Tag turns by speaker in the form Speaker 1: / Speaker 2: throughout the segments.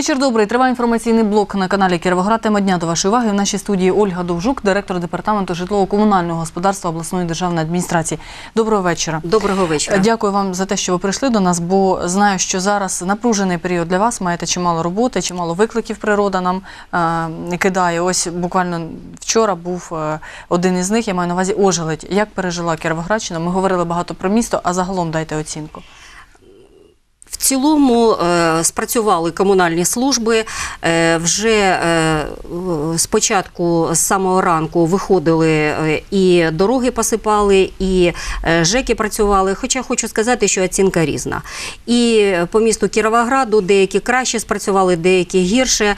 Speaker 1: Вечір добрий. Триває інформаційний блок на каналі Кіровоград. Тема дня до вашої уваги. В нашій студії Ольга Довжук, директор департаменту житлово-комунального господарства обласної державної адміністрації. Доброго вечора.
Speaker 2: Доброго вечора.
Speaker 1: Дякую вам за те, що ви прийшли до нас, бо знаю, що зараз напружений період для вас. Маєте чимало роботи, чимало викликів природа нам е, кидає. Ось буквально вчора був е, один із них. Я маю на увазі ожеледь. Як пережила Кіровоградщина? Ми говорили багато про місто, а загалом дайте оцінку.
Speaker 2: Цілому е, спрацювали комунальні служби. Е, вже е, спочатку з самого ранку виходили і дороги посипали, і ЖЕКи працювали. Хоча хочу сказати, що оцінка різна. І по місту Кіровограду деякі краще спрацювали, деякі гірше,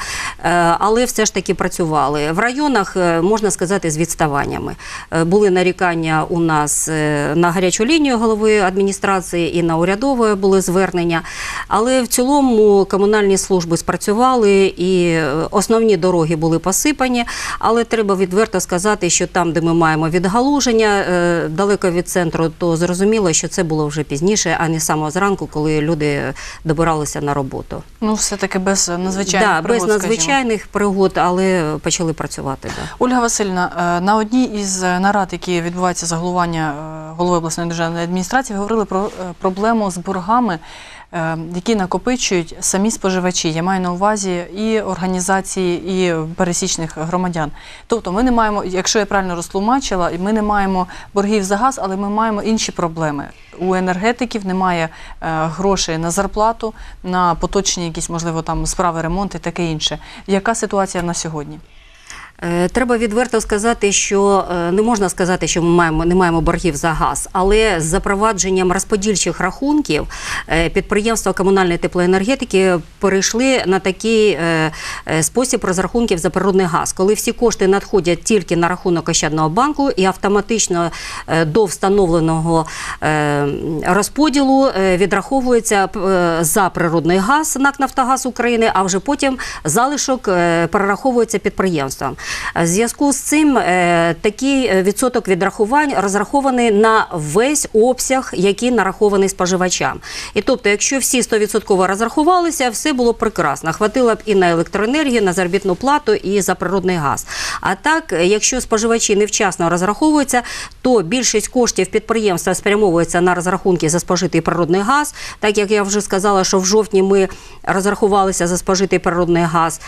Speaker 2: але все ж таки працювали. В районах, можна сказати, з відставаннями. Були нарікання у нас на гарячу лінію голови адміністрації і на урядової були звернення. Але в цілому комунальні служби спрацювали і е, основні дороги були посипані. Але треба відверто сказати, що там, де ми маємо відгалуження е, далеко від центру, то зрозуміло, що це було вже пізніше, а не саме зранку, коли люди добиралися на роботу.
Speaker 1: Ну, все таки без надзвичайних
Speaker 2: да,
Speaker 1: пригод,
Speaker 2: без
Speaker 1: скажімо.
Speaker 2: пригод, але почали працювати. Да.
Speaker 1: Ольга Васильівна, е, на одній із нарад, які відбуваються за головування е, голови обласної державної адміністрації, говорили про проблему з боргами, які накопичують самі споживачі. Я маю на увазі і організації, і пересічних громадян. Тобто, ми не маємо, якщо я правильно розтлумачила, ми не маємо боргів за газ, але ми маємо інші проблеми. У енергетиків немає е, грошей на зарплату, на поточні якісь, можливо, там справи, ремонт і таке інше. Яка ситуація на сьогодні?
Speaker 2: Е, Треба відверто сказати, що е, не можна сказати, що ми маємо не маємо боргів за газ, але з запровадженням розподільчих рахунків е, підприємства комунальної теплоенергетики перейшли на такий спосіб розрахунків за природний газ, коли всі кошти надходять тільки на рахунок Ощадного банку і автоматично до встановленого розподілу відраховується за природний газ НАК Нафтогаз України, а вже потім залишок перераховується підприємствам. В зв'язку з цим е, такий е, відсоток відрахувань розрахований на весь обсяг, який нарахований споживачам. І тобто, якщо всі 100% розрахувалися, все було прекрасно. Хватило б і на електроенергію, на заробітну плату, і за природний газ. А так, е, якщо споживачі невчасно розраховуються, то більшість коштів підприємства спрямовується на розрахунки за спожитий природний газ. Так як я вже сказала, що в жовтні ми розрахувалися за спожитий природний газ.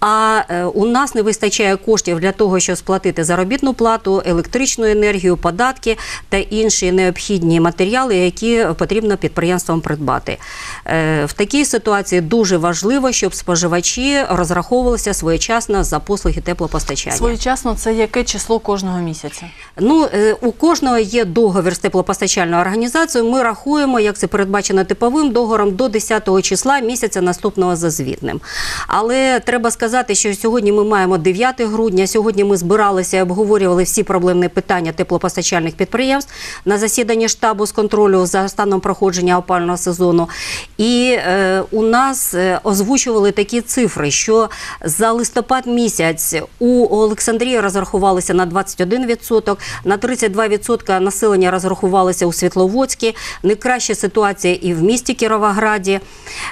Speaker 2: А е, у нас не вистачає коштів для того, щоб сплатити заробітну плату, електричну енергію, податки та інші необхідні матеріали, які потрібно підприємствам придбати. Е, В такій ситуації дуже важливо, щоб споживачі розраховувалися своєчасно за послуги теплопостачання.
Speaker 1: Своєчасно це яке число кожного місяця?
Speaker 2: Ну, е, у кожного є договір з теплопостачальною організацією. Ми рахуємо, як це передбачено типовим договором, до 10 числа місяця наступного за звітним. Але треба сказати, що сьогодні ми маємо 9 грудня. Сьогодні ми збиралися і обговорювали всі проблемні питання теплопостачальних підприємств на засіданні штабу з контролю за станом проходження опального сезону. І е, у нас е, озвучували такі цифри, що за листопад місяць у Олександрії розрахувалися на 21%, на 32% населення розрахувалися у Світловодській. Найкраща ситуація і в місті Кіровограді.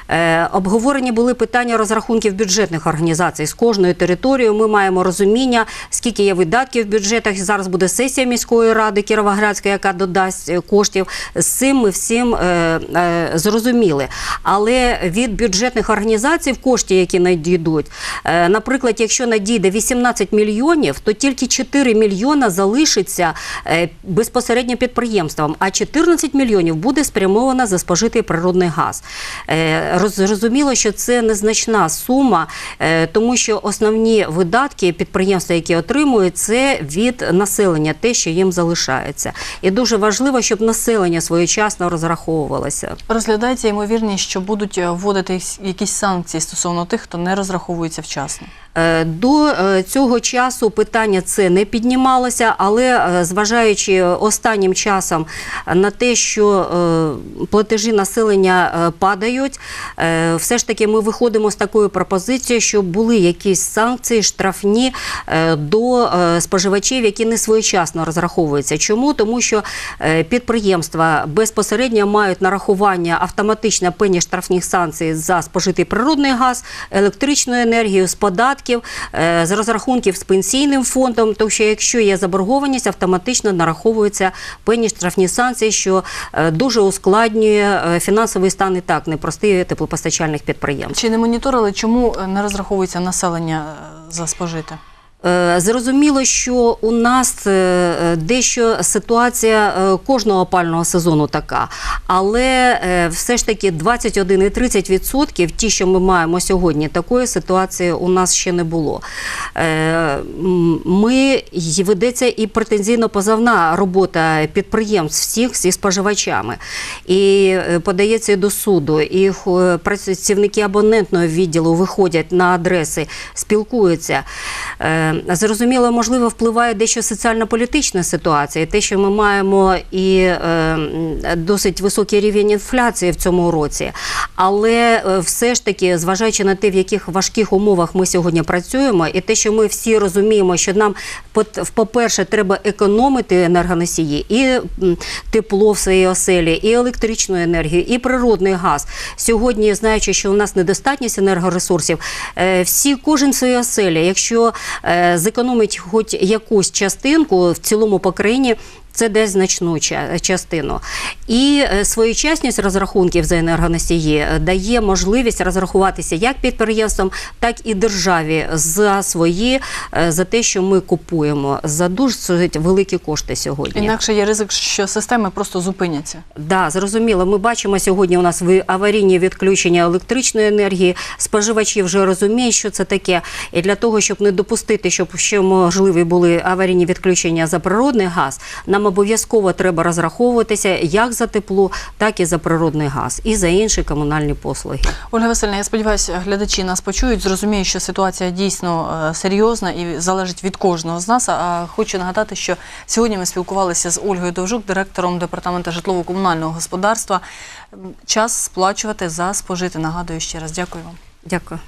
Speaker 2: Е, обговорені були питання розрахунків бюджетних організацій. З кожною територією ми маємо розуміння, скільки є видатків в бюджетах. Зараз буде сесія міської ради Кіровоградської, яка додасть е, коштів. З цим ми всім е, е, зрозуміли. Але від бюджетних організацій кошти, які надійдуть, е, наприклад, якщо надійде 18 мільйонів, то тільки 4 мільйона залишиться е, безпосередньо підприємствам, а 14 мільйонів буде спрямовано за спожитий природний газ. Е, роз- Зрозуміло, що це незначна сума, е, тому що основні видатки підприємства, які отримують, це від населення, те, що їм залишається. І дуже важливо, щоб населення своєчасно розраховувалося.
Speaker 1: Розглядається ймовірність, що будуть е, вводити якісь- якісь санкції стосовно тих, хто не розраховується вчасно.
Speaker 2: Е, До е, цього часу питання це не піднімалося, але е, зважаючи останнім часом на те, що платежі населення падають, все ж таки ми виходимо з такою пропозицією, щоб були якісь санкції штрафні до споживачів, які не своєчасно розраховуються. Чому? Тому що підприємства безпосередньо мають нарахування автоматично пені штрафних санкцій за спожитий природний газ, електричну енергію з податків, е, з розрахунків з пенсійним фондом. Тому що якщо є заборгованість, автоматично нараховуються пені штрафні санкції, що е, дуже ускладнює е, фінансовий стан і так непростий теплопостачальних підприємств.
Speaker 1: Чи не моніторили, чому не розраховується населення за спожите?
Speaker 2: Е, Зрозуміло, що у нас е, дещо ситуація е, кожного опального сезону така, але все ж таки 21 і 30 відсотків, ті, що ми маємо сьогодні, такої ситуації у нас ще не було. Ми ведеться і претензійно-позовна робота підприємств всіх зі споживачами, і подається до суду, і працівники абонентного відділу виходять на адреси, спілкуються. Е, Зрозуміло, можливо, впливає дещо соціально-політична ситуація, те, що ми маємо і е, досить високий рівень інфляції в цьому році. Але е, все ж таки, зважаючи на те, в яких важких умовах ми сьогодні працюємо, і те, що ми всі розуміємо, що нам, по-перше, треба економити енергоносії, і тепло в своїй оселі, і електричну енергію, і природний газ. Сьогодні, знаючи, що у нас недостатність енергоресурсів, всі, кожен в своїй оселі, якщо зекономить хоч якусь частинку в цілому по країні. Це дасть значну частину. І е, своєчасність розрахунків за енергоносії е, дає можливість розрахуватися як підприємствам, так і державі за свої, е, за те, що ми купуємо, за дуже великі кошти сьогодні.
Speaker 1: Інакше є ризик, що системи просто зупиняться.
Speaker 2: Да, зрозуміло. Ми бачимо сьогодні у нас аварійні відключення електричної енергії. Споживачі вже розуміють, що це таке. І для того, щоб не допустити, щоб ще можливі були аварійні відключення за природний газ, нам обов'язково треба розраховуватися як за тепло, так і за природний газ, і за інші комунальні послуги.
Speaker 1: Ольга Васильівна, я сподіваюся, глядачі нас почують, зрозуміють, що ситуація дійсно е, серйозна і залежить від кожного з нас. А хочу нагадати, що сьогодні ми спілкувалися з Ольгою Довжук, директором департаменту житлово-комунального господарства. Час сплачувати за спожити. Нагадую ще раз. Дякую вам.
Speaker 2: Дякую.